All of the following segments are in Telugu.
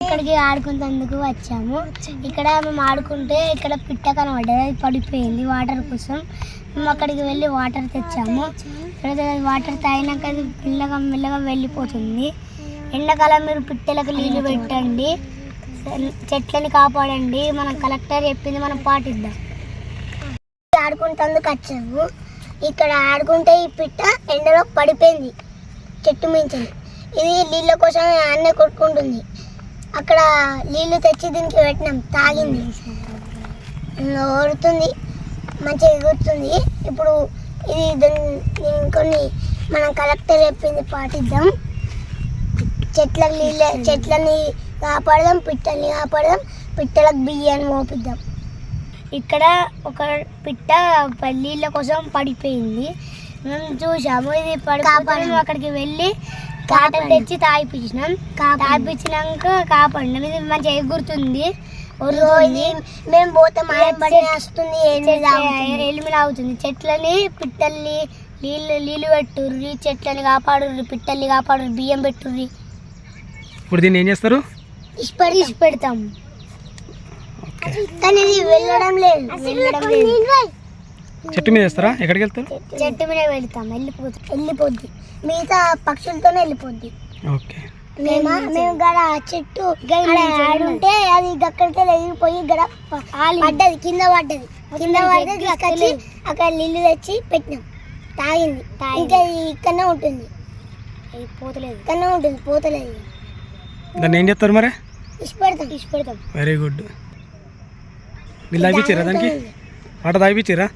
ఇక్కడికి ఆడుకునేందుకు వచ్చాము. ఇక్కడ మేము ఆడుకుంటే ఇక్కడ పిట్ట కనబడ్డది అది పడిపోయింది వాటర్ కోసం. మేము అక్కడికి వెళ్ళి వాటర్ తెచ్చాము. వాటర్ తాగినాక అది మెల్లగా మెల్లగా వెళ్ళిపోతుంది. ఎండాకాలం మీరు పిట్టలకు నీళ్ళు పెట్టండి. చెట్లని కాపాడండి. మనం కలెక్టర్ చెప్పింది మనం పాటిద్దాం. ఆడుకుంటందుకు వచ్చాము. ఇక్కడ ఆడుకుంటే ఈ పిట్ట ఎండలో పడిపోయింది చెట్టు మించింది ఇది నీళ్ళ కోసం అన్నే కొట్టుకుంటుంది. అక్కడ నీళ్ళు తెచ్చి దీనికి పెట్టినాం తాగింది. ఓడుతుంది మంచిగా ఎగురుతుంది. ఇప్పుడు ఇది దీన్ని కొన్ని మనం కలెక్టర్ చెప్పింది పాటిద్దాం. చెట్లకు నీళ్ళ చెట్లని కాపాడదాం పిట్టల్ని కాపాడదాం పిట్టలకు బియ్యాన్ని మోపిద్దాం. ఇక్కడ ఒక పిట్ట నీళ్ళ కోసం పడిపోయింది. మేము చూసాము ఇది మేము అక్కడికి వెళ్ళి వాటర్ తెచ్చి తాగిపించినాం. తాగిపించినాక కాపాడినాం. ఇది మంచిగా ఎగురుతుంది మేము పోతే మాయపడి వస్తుంది ఎలిమిన అవుతుంది చెట్లని పిట్టల్ని నీళ్ళు నీళ్ళు పెట్టుర్రి చెట్లని కాపాడుర్రి పిట్టల్ని కాపాడుర్రి బియ్యం పెట్టుర్రి. ఇప్పుడు దీన్ని ఏం చేస్తారు? ఇష్టపడి ఇష్ట పెడతాం. కానీ ఇది వెళ్ళడం లేదు. వెళ్ళడం లేదు. చెట్టు మీద వేస్తారా? ఎక్కడికి వెళ్తారు? చెట్టు మీద వెళ్తాం వెళ్ళిపోతుంది వెళ్ళిపోద్ది. మిగతా పక్షులతోనే వెళ్ళిపోద్ది. ఓకే. మేము? మేము గడ చెట్టు ఆడ ఆడుంటే అది అక్కడికి ఎగిరిపోయి గడ పడ్డది కింద పడ్డది. కింద పడ్డది తీసుకొచ్చి అక్కడ నీళ్ళు తెచ్చి పెట్టినాం. తాగింది. ఇంకా ఇక్కడనే ఉంటుంది. పోతలేదు. ఇక్కడనే ఉంటుంది పోతలేదు. దాన్ని ఏం చేస్తారు మరి? ఇష్టపెడతాం ఇష్టపెడతాం. Very good. నీళ్ళు తాగిపించారా దానికి? వాటర్ తాగిపించారా.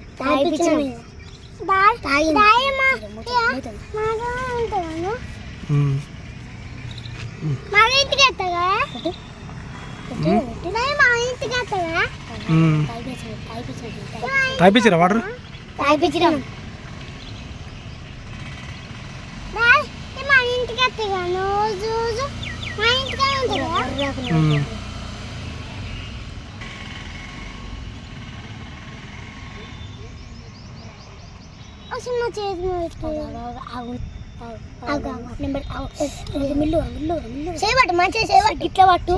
తాగిపించారా వాటర్? తాగిపించినాం మా ఇంటికి రోజు రోజు మా ఇంటికి ఉంటుందా చేయబట్టు మంచిగా చేయబట్టు ఇట్లా పట్టు.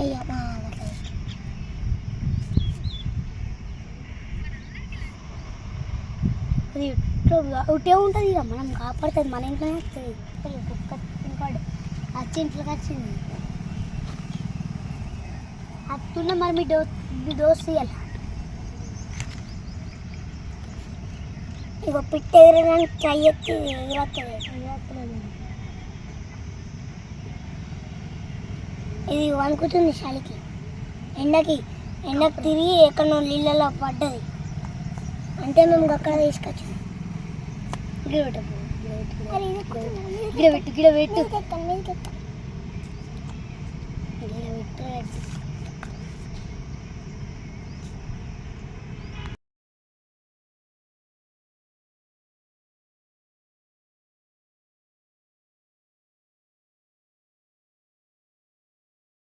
ఒకటే ఉంటుంది ఇక మనం కాపాడుతుంది మన ఇంట్లోనే వస్తుంది. కుక్క ఇంకోటి. వచ్చి ఇంట్లోకి వచ్చింది. అత్తున్న మరి మీ డో మీ డోస్ తీయాలి ఇక పిట్ట ఎగరడానికి ట్రై ఎత్తి ఎగిరత్తలేదు ఇది వణుకుతుంది చలికి ఎండకి ఎండకి తిరిగి ఎక్కడో నీళ్ళలో పడ్డది అంటే మేము అక్కడ తీసుకొచ్చాము గిడబెట్టు పెట్టు గిడబెట్టు పెట్టు